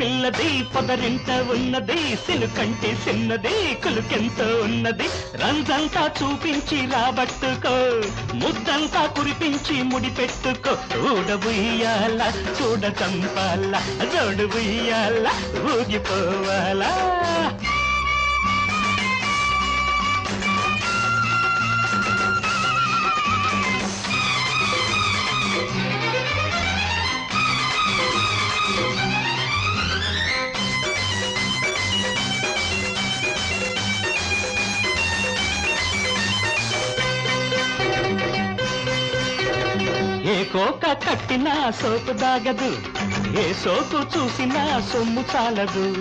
పిల్లది పొదరింట ఉన్నది సిలుకంటి చిన్నది కులుకెంత ఉన్నది. రంజంతా చూపించి రాబట్టుకో ముద్దంతా కురిపించి ముడిపెట్టుకో ఊడబుయ్యాల చూడ చంపాల జోడు బుయ్యాల ఊగిపోవాలా. కోక కట్టినా సోపు దాగదు. ఏ సోపు చూసినా సొమ్ము చాలదు.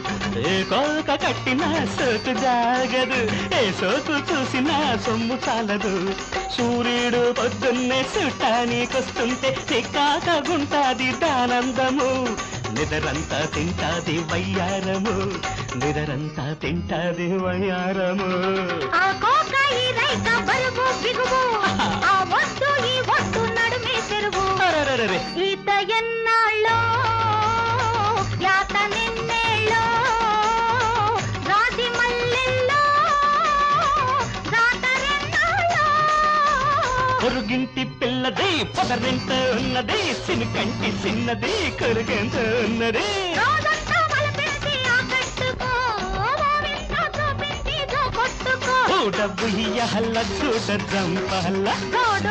ఏ కోక కట్టినా సోపు దాగదు. ఏ సోపు చూసినా సొమ్ము చాలదు. సూర్యుడు పొద్దున్నే చుట్టానికొస్తుంటే చిక్కాక గుంటాది దానందము. నిదరంతా తింటాది వయ్యారము. నిదరంతా తింటాది వయ్యారము. ఆ రైక బరువు బిగువు పొరుగింటి పిల్లది పొదరింట ఉన్నది సినుకంటి చిన్నది కొరుగంత ఉన్నది. చూపించి జోకొట్టుకో ఊడబుయ్యహల్ల చూడ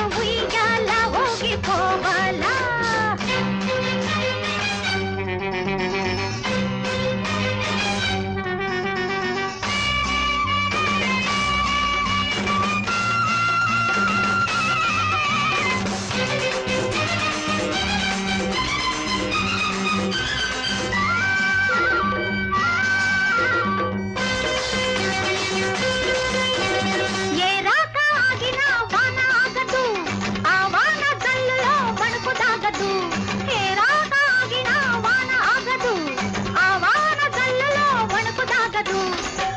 వణుకు దాగదు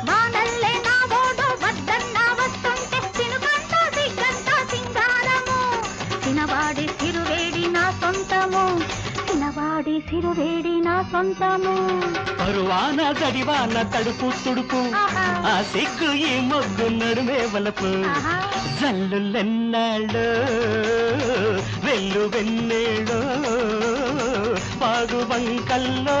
వానల్లే నా ఓడు వద్దన్న వస్తుంటే తినుకంట సింగారము. తినవాడి సిరువేడి నా సొంతము. తినవాడి సిరువేడి నా సొంతము. పరువాన తడుపు తుడుపు. ఆ సిగ్గు ఈ మొగ్గు నడుమే వలపు. జల్లులెన్నాళ్ళు వెల్లు వెన్నేళ్ళు పాగు బంకల్లో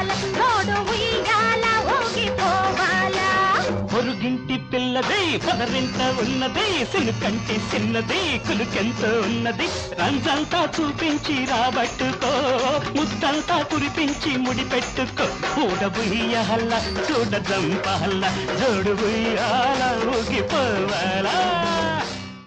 ఉన్నది పదరింత ఉన్నది సినుకంటి చిన్నది కులుకెంత ఉన్నది. రంజంతా చూపించి రాబట్టుకో ముద్దంతా కురిపించి ముడిపెట్టుకో. ఊడబుయ్యహల్ల చూడ జంపహల్ల జోడు బుయ్యాల ఊగిపోవాలా.